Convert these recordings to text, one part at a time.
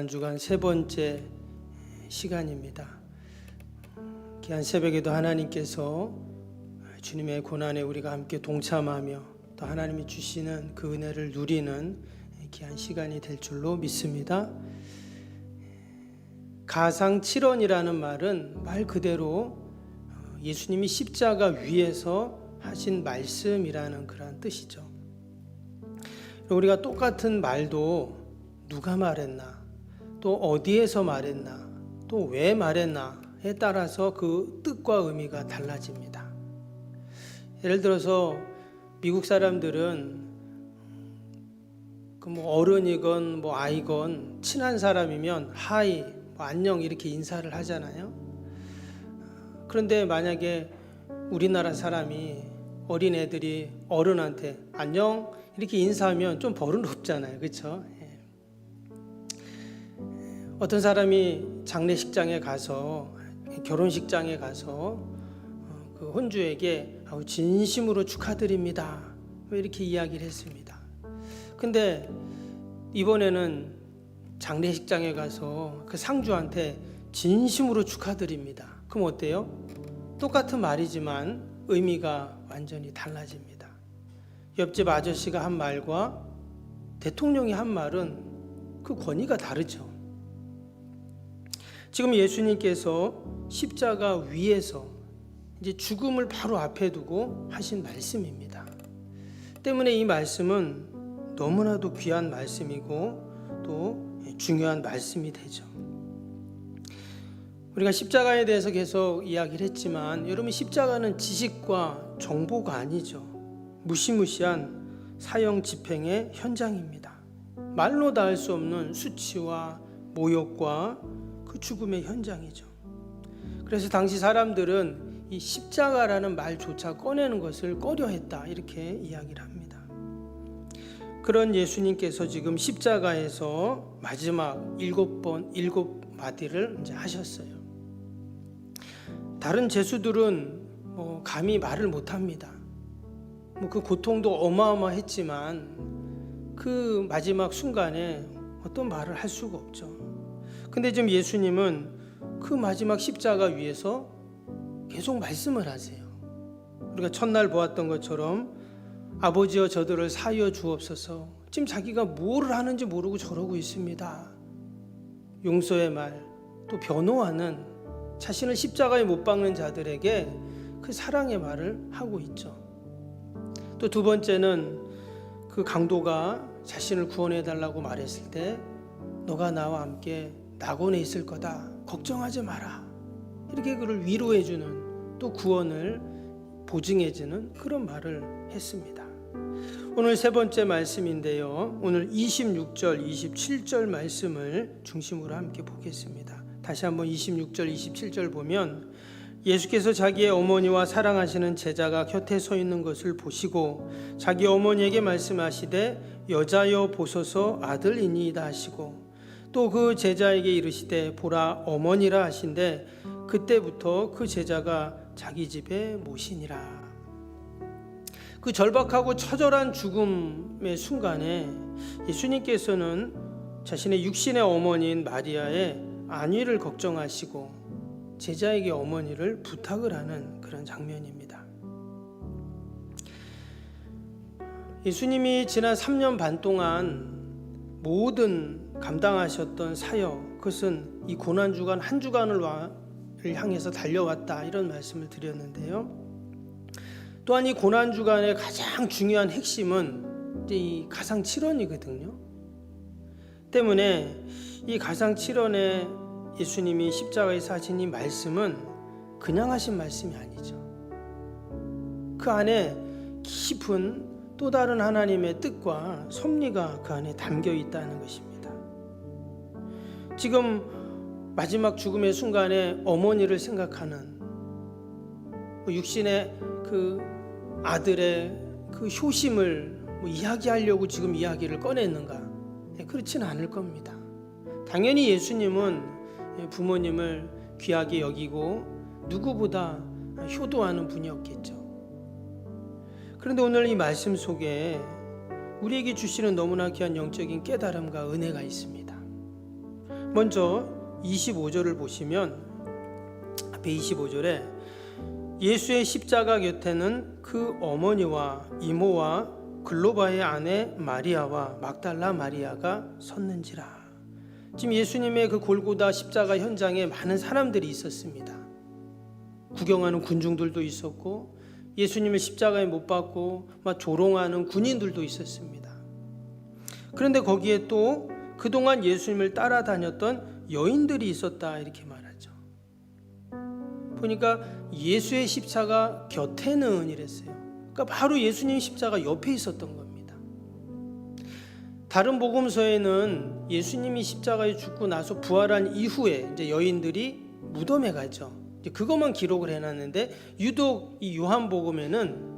고난주간 세 번째 시간입니다. 귀한 새벽에도 하나님께서 주님의 고난에 우리가 함께 동참하며 또 하나님이 주시는 그 은혜를 누리는 귀한 시간이 될 줄로 믿습니다. 가상 7원이라는 말은 말 그대로 예수님이 십자가 위에서 하신 말씀이라는 그런 뜻이죠. 우리가 똑같은 말도 누가 말했나, 또 어디에서 말했나, 또 왜 말했나에 따라서 그 뜻과 의미가 달라집니다. 예를 들어서 미국 사람들은 그 뭐 어른이건 뭐 아이건 친한 사람이면 하이, 뭐 안녕 이렇게 인사를 하잖아요. 그런데 만약에 우리나라 사람이 어린 애들이 어른한테 안녕 이렇게 인사하면 좀 버릇없잖아요, 그렇죠? 어떤 사람이 장례식장에 가서 결혼식장에 가서 어, 그 혼주에게 진심으로 축하드립니다. 왜 이렇게 이야기를 했습니다. 근데 이번에는 장례식장에 가서 그 상주한테 진심으로 축하드립니다. 그럼 어때요? 똑같은 말이지만 의미가 완전히 달라집니다. 옆집 아저씨가 한 말과 대통령이 한 말은 그 권위가 다르죠. 지금 예수님께서 십자가 위에서 이제 죽음을 바로 앞에 두고 하신 말씀입니다. 때문에 이 말씀은 너무나도 귀한 말씀이고 또 중요한 말씀이 되죠. 우리가 십자가에 대해서 계속 이야기를 했지만 여러분 십자가는 지식과 정보가 아니죠. 무시무시한 사형 집행의 현장입니다. 말로 다 할 수 없는 수치와 모욕과 그 죽음의 현장이죠. 그래서 당시 사람들은 이 십자가라는 말조차 꺼내는 것을 꺼려했다 이렇게 이야기를 합니다. 그런 예수님께서 지금 십자가에서 마지막 일곱 번 일곱 마디를 이제 하셨어요. 다른 제수들은 뭐 감히 말을 못합니다. 뭐 그 고통도 어마어마했지만 그 마지막 순간에 어떤 말을 할 수가 없죠. 근데 지금 예수님은 그 마지막 십자가 위에서 계속 말씀을 하세요. 우리가 첫날 보았던 것처럼 아버지여 저들을 사여 주옵소서. 지금 자기가 뭐를 하는지 모르고 저러고 있습니다. 용서의 말, 또 변호하는 자신을 십자가에 못 박는 자들에게 그 사랑의 말을 하고 있죠. 또 두 번째는 그 강도가 자신을 구원해 달라고 말했을 때 너가 나와 함께 낙원에 있을 거다. 걱정하지 마라. 이렇게 그를 위로해 주는 또 구원을 보증해 주는 그런 말을 했습니다. 오늘 세 번째 말씀인데요. 오늘 26절, 27절 말씀을 중심으로 함께 보겠습니다. 다시 한번 26절, 27절 보면 예수께서 자기의 어머니와 사랑하시는 제자가 곁에 서 있는 것을 보시고 자기 어머니에게 말씀하시되 여자여 보소서 아들이니이다 하시고 또 그 제자에게 이르시되 보라 어머니라 하신데 그때부터 그 제자가 자기 집에 모시니라. 그 절박하고 처절한 죽음의 순간에 예수님께서는 자신의 육신의 어머니인 마리아의 안위를 걱정하시고 제자에게 어머니를 부탁을 하는 그런 장면입니다. 예수님이 지난 3년 반 동안 모든 감당하셨던 사역, 그것은 이 고난 주간 한 주간을 향해서 달려왔다 이런 말씀을 드렸는데요. 또한 이 고난 주간의 가장 중요한 핵심은 이 가상 7원이거든요. 때문에 이 가상 7원의 예수님이 십자가에서 하신 이 말씀은 그냥 하신 말씀이 아니죠. 그 안에 깊은 또 다른 하나님의 뜻과 섭리가 그 안에 담겨 있다는 것입니다. 지금 마지막 죽음의 순간에 어머니를 생각하는 육신의 그 아들의 그 효심을 뭐 이야기하려고 지금 이야기를 꺼냈는가? 네, 그렇지는 않을 겁니다. 당연히 예수님은 부모님을 귀하게 여기고 누구보다 효도하는 분이었겠죠. 그런데 오늘 이 말씀 속에 우리에게 주시는 너무나 귀한 영적인 깨달음과 은혜가 있습니다. 먼저 25절을 보시면 앞에 25절에 예수의 십자가 곁에는 그 어머니와 이모와 글로바의 아내 마리아와 막달라 마리아가 섰는지라. 지금 예수님의 그 골고다 십자가 현장에 많은 사람들이 있었습니다. 구경하는 군중들도 있었고 예수님을 십자가에 못 박고 막 조롱하는 군인들도 있었습니다. 그런데 거기에 또 그동안 예수님을 따라다녔던 여인들이 있었다 이렇게 말하죠. 보니까 예수의 십자가 곁에는 이랬어요. 그러니까 바로 예수님 십자가 옆에 있었던 겁니다. 다른 복음서에는 예수님이 십자가에 죽고 나서 부활한 이후에 이제 여인들이 무덤에 가죠. 그것만 기록을 해놨는데 유독 이 요한복음에는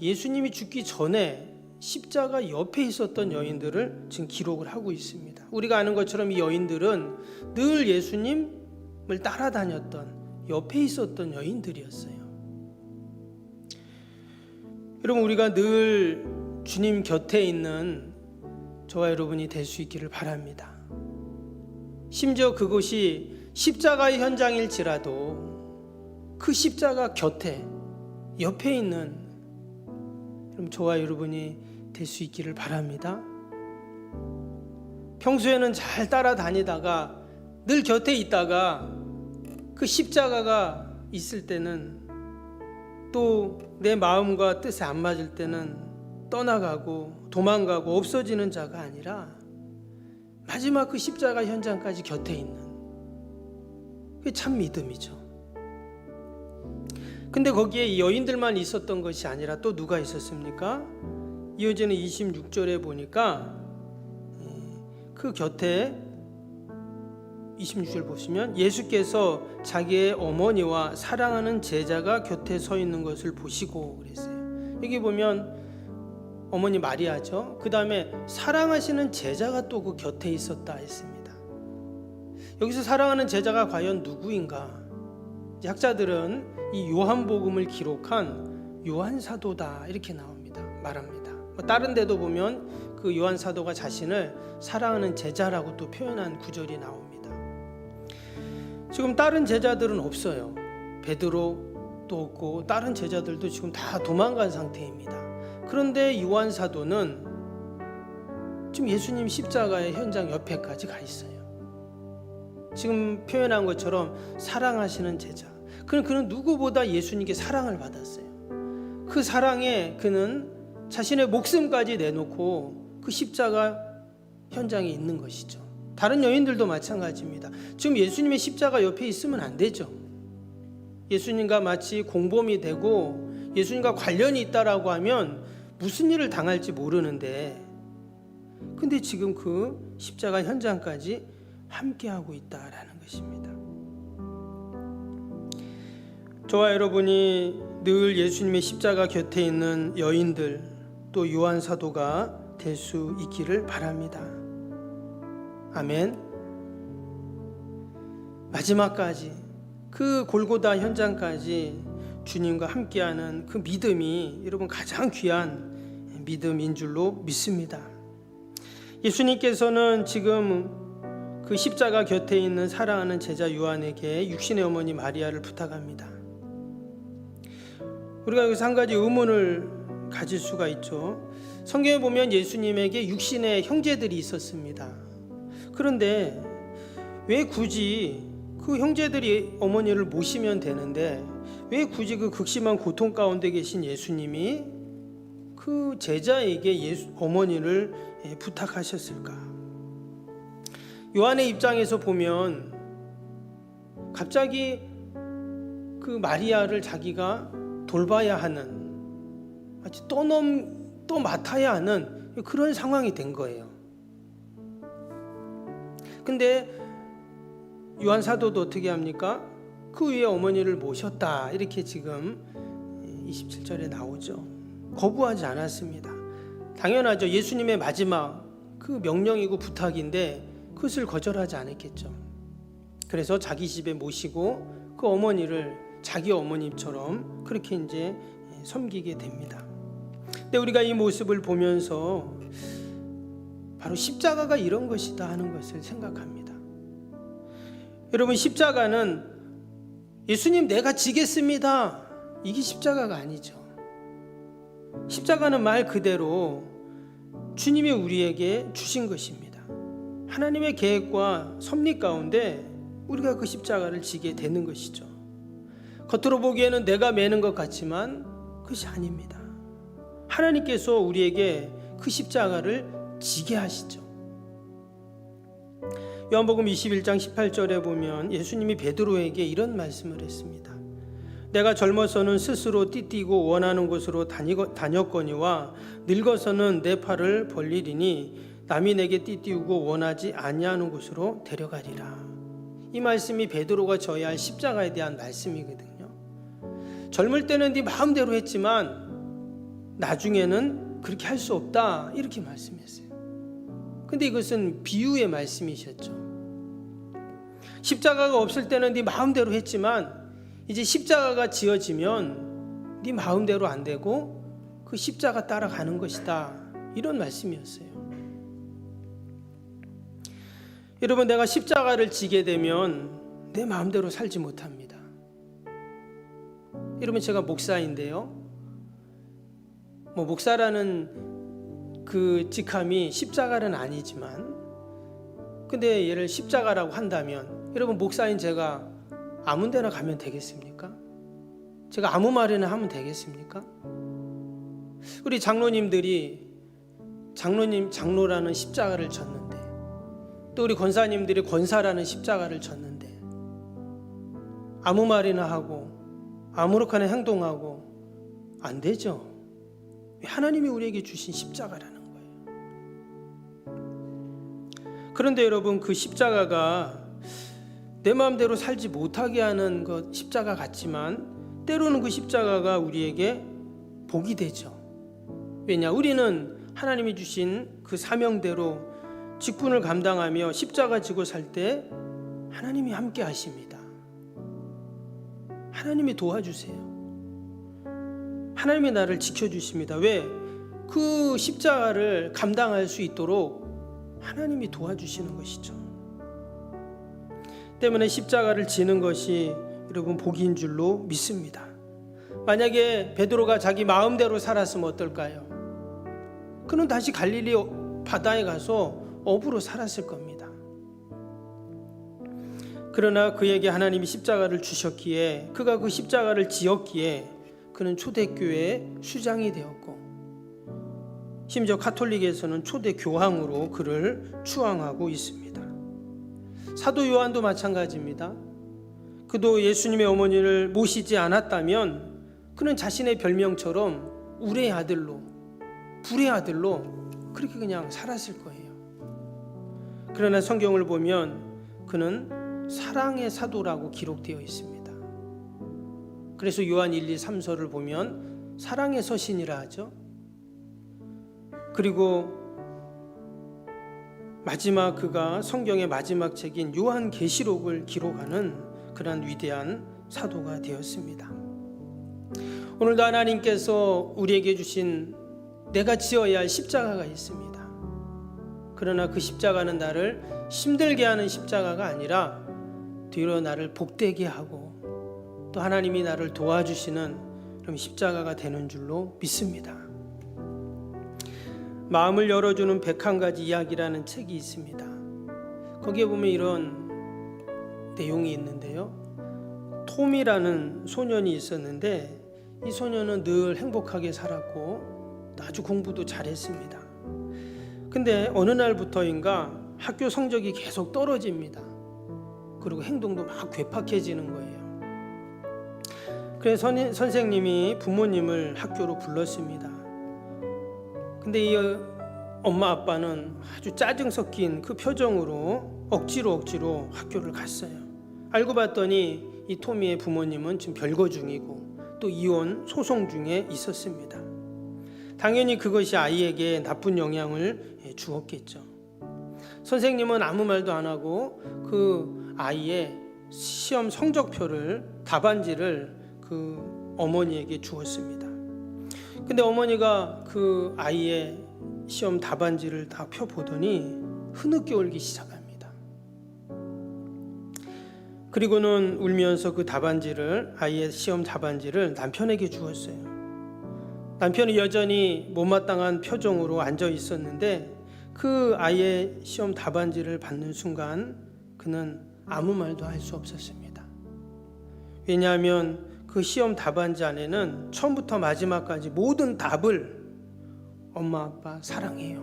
예수님이 죽기 전에 십자가 옆에 있었던 여인들을 지금 기록을 하고 있습니다. 우리가 아는 것처럼 이 여인들은 늘 예수님을 따라다녔던 옆에 있었던 여인들이었어요. 여러분 우리가 늘 주님 곁에 있는 저와 여러분이 될 수 있기를 바랍니다. 심지어 그곳이 십자가의 현장일지라도 그 십자가 곁에 옆에 있는 여러분 저와 여러분이 될 수 있기를 바랍니다. 평소에는 잘 따라다니다가 늘 곁에 있다가 그 십자가가 있을 때는 또 내 마음과 뜻에 안 맞을 때는 떠나가고 도망가고 없어지는 자가 아니라 마지막 그 십자가 현장까지 곁에 있는 그게 참 믿음이죠. 근데 거기에 이 여인들만 있었던 것이 아니라 또 누가 있었습니까? 이어지는 26절에 보니까 그 곁에 26절 보시면 예수께서 자기의 어머니와 사랑하는 제자가 곁에 서 있는 것을 보시고 그랬어요. 여기 보면 어머니 마리아죠. 그 다음에 사랑하시는 제자가 또 그 곁에 있었다 했습니다. 여기서 사랑하는 제자가 과연 누구인가? 학자들은 이 요한복음을 기록한 요한 사도다 이렇게 나옵니다. 말합니다. 뭐 다른 데도 보면 그 요한 사도가 자신을 사랑하는 제자라고 또 표현한 구절이 나옵니다. 지금 다른 제자들은 없어요. 베드로도 없고 다른 제자들도 지금 다 도망간 상태입니다. 그런데 요한 사도는 지금 예수님 십자가의 현장 옆에까지 가 있어요. 지금 표현한 것처럼 사랑하시는 제자. 그는 그는 누구보다 예수님께 사랑을 받았어요. 그 사랑에 그는 자신의 목숨까지 내놓고 그 십자가 현장에 있는 것이죠. 다른 여인들도 마찬가지입니다. 지금 예수님의 십자가 옆에 있으면 안 되죠. 예수님과 마치 공범이 되고 예수님과 관련이 있다라고 하면 무슨 일을 당할지 모르는데 근데 지금 그 십자가 현장까지 함께하고 있다라는 것입니다. 저와 여러분이 늘 예수님의 십자가 곁에 있는 여인들 또 요한 사도가 될 수 있기를 바랍니다. 아멘. 마지막까지 그 골고다 현장까지 주님과 함께하는 그 믿음이 여러분 가장 귀한 믿음인 줄로 믿습니다. 예수님께서는 지금 그 십자가 곁에 있는 사랑하는 제자 요한에게 육신의 어머니 마리아를 부탁합니다. 우리가 여기서 한 가지 의문을 가질 수가 있죠. 성경에 보면 예수님에게 육신의 형제들이 있었습니다. 그런데 왜 굳이 그 형제들이 어머니를 모시면 되는데 왜 굳이 그 극심한 고통 가운데 계신 예수님이 그 제자에게 예수, 어머니를 예, 부탁하셨을까? 요한의 입장에서 보면 갑자기 그 마리아를 자기가 돌봐야 하는 마치 떠넘 또 맡아야 하는 그런 상황이 된 거예요. 근데 요한 사도도 어떻게 합니까? 그 위에 어머니를 모셨다. 이렇게 지금 27절에 나오죠. 거부하지 않았습니다. 당연하죠. 예수님의 마지막 그 명령이고 부탁인데 그것을 거절하지 않았겠죠. 그래서 자기 집에 모시고 그 어머니를 자기 어머님처럼 그렇게 이제 섬기게 됩니다. 근데 우리가 이 모습을 보면서 바로 십자가가 이런 것이다 하는 것을 생각합니다. 여러분 십자가는 예수님 내가 지겠습니다. 이게 십자가가 아니죠. 십자가는 말 그대로 주님이 우리에게 주신 것입니다. 하나님의 계획과 섭리 가운데 우리가 그 십자가를 지게 되는 것이죠. 겉으로 보기에는 내가 매는 것 같지만 그것이 아닙니다. 하나님께서 우리에게 그 십자가를 지게 하시죠. 요한복음 21장 18절에 보면 예수님이 베드로에게 이런 말씀을 했습니다. 내가 젊어서는 스스로 띠띠고 원하는 곳으로 다녔거니와 늙어서는 내 팔을 벌리리니 남이 내게 띠띠우고 원하지 아니하는 곳으로 데려가리라. 이 말씀이 베드로가 져야 할 십자가에 대한 말씀이거든요. 젊을 때는 네 마음대로 했지만 나중에는 그렇게 할 수 없다 이렇게 말씀했어요. 근데 이것은 비유의 말씀이셨죠. 십자가가 없을 때는 네 마음대로 했지만 이제 십자가가 지어지면 네 마음대로 안 되고 그 십자가 따라가는 것이다. 이런 말씀이었어요. 여러분 내가 십자가를 지게 되면 내 마음대로 살지 못합니다. 여러분 제가 목사인데요. 뭐 목사라는 그 직함이 십자가는 아니지만 근데 얘를 십자가라고 한다면 여러분 목사인 제가 아무 데나 가면 되겠습니까? 제가 아무 말이나 하면 되겠습니까? 우리 장로님들이 장로님 장로라는 십자가를 졌는데 또 우리 권사님들이 권사라는 십자가를 졌는데 아무 말이나 하고 아무렇게나 행동하고 안 되죠. 하나님이 우리에게 주신 십자가라는 거예요. 그런데 여러분 그 십자가가 내 마음대로 살지 못하게 하는 것 십자가 같지만 때로는 그 십자가가 우리에게 복이 되죠. 왜냐? 우리는 하나님이 주신 그 사명대로 직분을 감당하며 십자가 지고 살 때 하나님이 함께 하십니다. 하나님이 도와주세요. 하나님이 나를 지켜주십니다. 왜? 그 십자가를 감당할 수 있도록 하나님이 도와주시는 것이죠. 때문에 십자가를 지는 것이 여러분 복인 줄로 믿습니다. 만약에 베드로가 자기 마음대로 살았으면 어떨까요? 그는 다시 갈릴리 바다에 가서 어부로 살았을 겁니다. 그러나 그에게 하나님이 십자가를 주셨기에 그가 그 십자가를 지었기에 그는 초대교회의 수장이 되었고 심지어 카톨릭에서는 초대 교황으로 그를 추앙하고 있습니다. 사도 요한도 마찬가지입니다. 그도 예수님의 어머니를 모시지 않았다면 그는 자신의 별명처럼 우의 아들로 불의 아들로 그렇게 그냥 살았을 거예요. 그러나 성경을 보면 그는 사랑의 사도라고 기록되어 있습니다. 그래서 요한 1, 2, 3서를 보면 사랑의 서신이라 하죠. 그리고 마지막 그가 성경의 마지막 책인 요한 계시록을 기록하는 그러한 위대한 사도가 되었습니다. 오늘도 하나님께서 우리에게 주신 내가 지어야 할 십자가가 있습니다. 그러나 그 십자가는 나를 힘들게 하는 십자가가 아니라 뒤로 나를 복되게 하고 또 하나님이 나를 도와주시는 그럼 십자가가 되는 줄로 믿습니다. 마음을 열어주는 101가지 이야기라는 책이 있습니다. 거기에 보면 이런 내용이 있는데요. 톰이라는 소년이 있었는데 이 소년은 늘 행복하게 살았고 아주 공부도 잘했습니다. 근데 어느 날부터인가 학교 성적이 계속 떨어집니다. 그리고 행동도 막 괴팍해지는 거예요. 그래서 선, 선생님이 부모님을 학교로 불렀습니다. 근데 이 엄마 아빠는 아주 짜증 섞인 그 표정으로 억지로 억지로 학교를 갔어요. 알고 봤더니 이 토미의 부모님은 지금 별거 중이고 또 이혼 소송 중에 있었습니다. 당연히 그것이 아이에게 나쁜 영향을 주었겠죠. 선생님은 아무 말도 안 하고 그 아이의 시험 성적표를 답안지를 그 어머니에게 주었습니다. 근데 어머니가 그 아이의 시험 답안지를 다 펴보더니 흐느껴 울기 시작합니다. 그리고는 울면서 그 답안지를 아이의 시험 답안지를 남편에게 주었어요. 남편이 여전히 못마땅한 표정으로 앉아 있었는데 그 아이의 시험 답안지를 받는 순간 그는 아무 말도 할 수 없었습니다. 왜냐하면 그 시험 답안지 안에는 처음부터 마지막까지 모든 답을 엄마 아빠 사랑해요.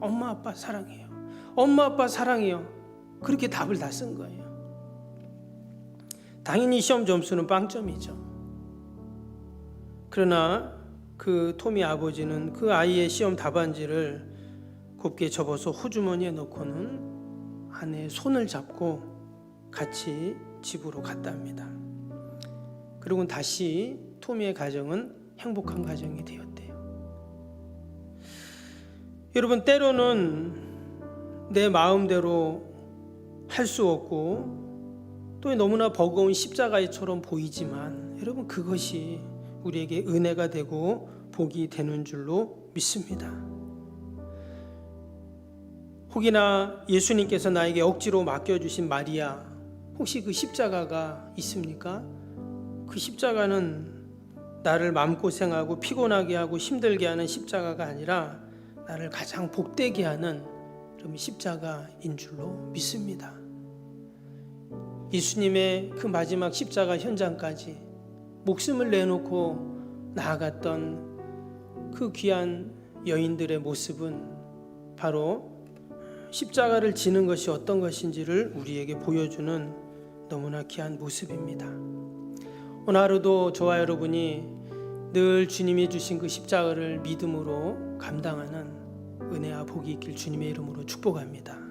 엄마 아빠 사랑해요. 엄마 아빠 사랑해요. 그렇게 답을 다 쓴 거예요. 당연히 시험 점수는 빵점이죠. 그러나 그 토미 아버지는 그 아이의 시험 답안지를 곱게 접어서 호주머니에 넣고는 아내의 손을 잡고 같이 집으로 갔답니다. 그리고 다시 토미의 가정은 행복한 가정이 되었대요. 여러분 때로는 내 마음대로 할 수 없고 또 너무나 버거운 십자가처럼 보이지만 여러분 그것이 우리에게 은혜가 되고 복이 되는 줄로 믿습니다. 혹이나 예수님께서 나에게 억지로 맡겨주신 마리아, 혹시 그 십자가가 있습니까? 그 십자가는 나를 마음고생하고 피곤하게 하고 힘들게 하는 십자가가 아니라 나를 가장 복되게 하는 그런 십자가인 줄로 믿습니다. 예수님의 그 마지막 십자가 현장까지 목숨을 내놓고 나아갔던 그 귀한 여인들의 모습은 바로 십자가를 지는 것이 어떤 것인지를 우리에게 보여주는 너무나 귀한 모습입니다. 오늘 하루도 저와 여러분이 늘 주님이 주신 그 십자가를 믿음으로 감당하는 은혜와 복이 있길 주님의 이름으로 축복합니다.